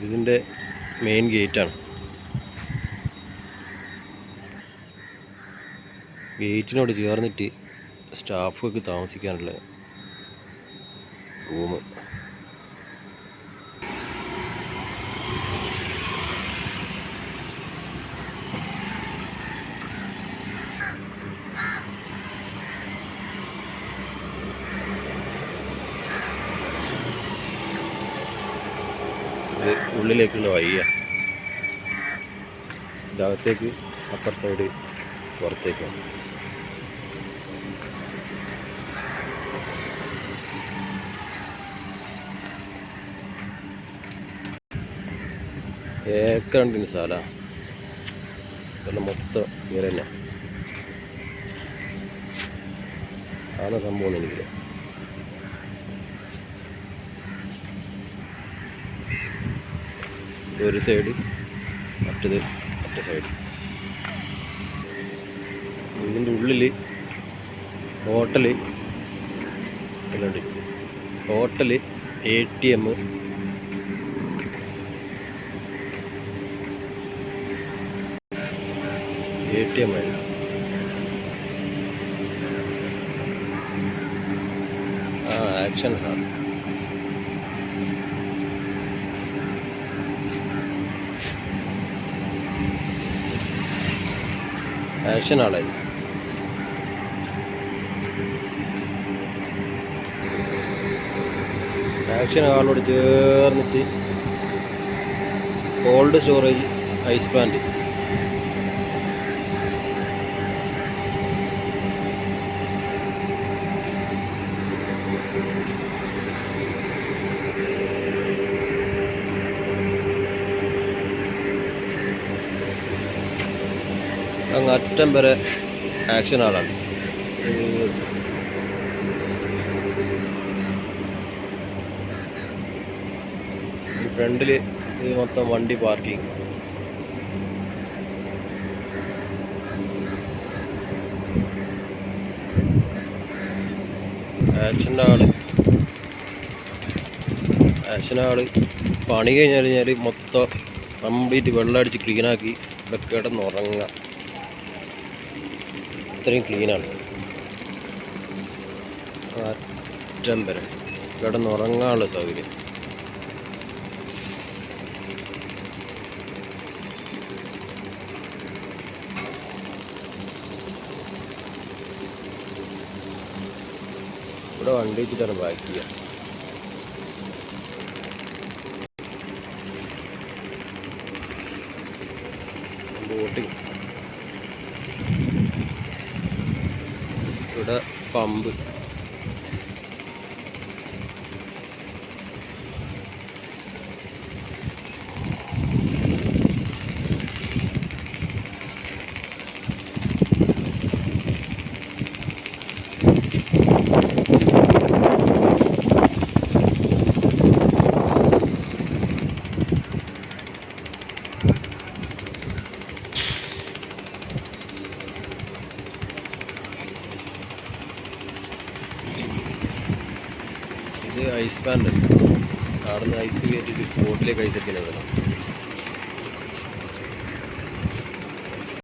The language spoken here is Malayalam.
ഇതിന്റെ മെയിൻ ഗേറ്റാണ് ഗേറ്റിനോട് ചേർന്നിട്ട് സ്റ്റാഫൊക്കെ താമസിക്കാനുള്ള റൂം ഇത് ഉള്ളിലേക്കുള്ള വഴിയ. ഇതകത്തേക്ക് അപ്പർ സൈഡ് പുറത്തേക്കാണ് ഏക്കറണ്ടിന് സ്ഥല. ഇതെല്ലാം മൊത്തം ഇങ്ങനെ തന്നെ ആണ് സംഭവം എനിക്ക് ഒരു സൈഡ് മറ്റത് മറ്റേ സൈഡ് ഇതിന്റെ ഉള്ളിൽ എല്ലാം hotel A T M A T M ആയിരുന്നു. ആക്ഷൻ ഹാൾ ആക്ഷൻ ഹാളായിരുന്നു ആക്ഷൻ ആളോട് ചേർന്നിട്ട് കോൾഡ് സ്റ്റോറേജ് ഐസ് പ്ലാന്റ് അങ്ങ് അറ്റം വരെ ആക്ഷൻ ആളാണ്. ഫ്രണ്ടിൽ ഇത് മൊത്തം വണ്ടി പാർക്കിംഗ്. ആക്ഷന്റെ ആൾ. ആക്ഷന്റെ ആൾ. പണി കഴിഞ്ഞാൽ കഴിഞ്ഞാൽ മൊത്തം കംപ്ലീറ്റ് വെള്ളം വെള്ളമടിച്ച് ക്ലീനാക്കി ഇവിടെ കിടന്നുറങ്ങുക അത്രയും ക്ലീനാണ് അറ്റം വരെ. കിടന്നുറങ്ങാനുള്ള സൗകര്യം. ഇവിടെ വണ്ടി വെച്ചിട്ടാണ് പാക്ക് ചെയ്യുക ബോട്ടിങ് ഇവിടെ പമ്പ് ഇത് ഐസ് പാന്റ് അവിടെ നിന്ന് ഐസ് കയറ്റിയിട്ട് ബോട്ടിലേക്ക് ഐസ് ഒക്കെ വരണം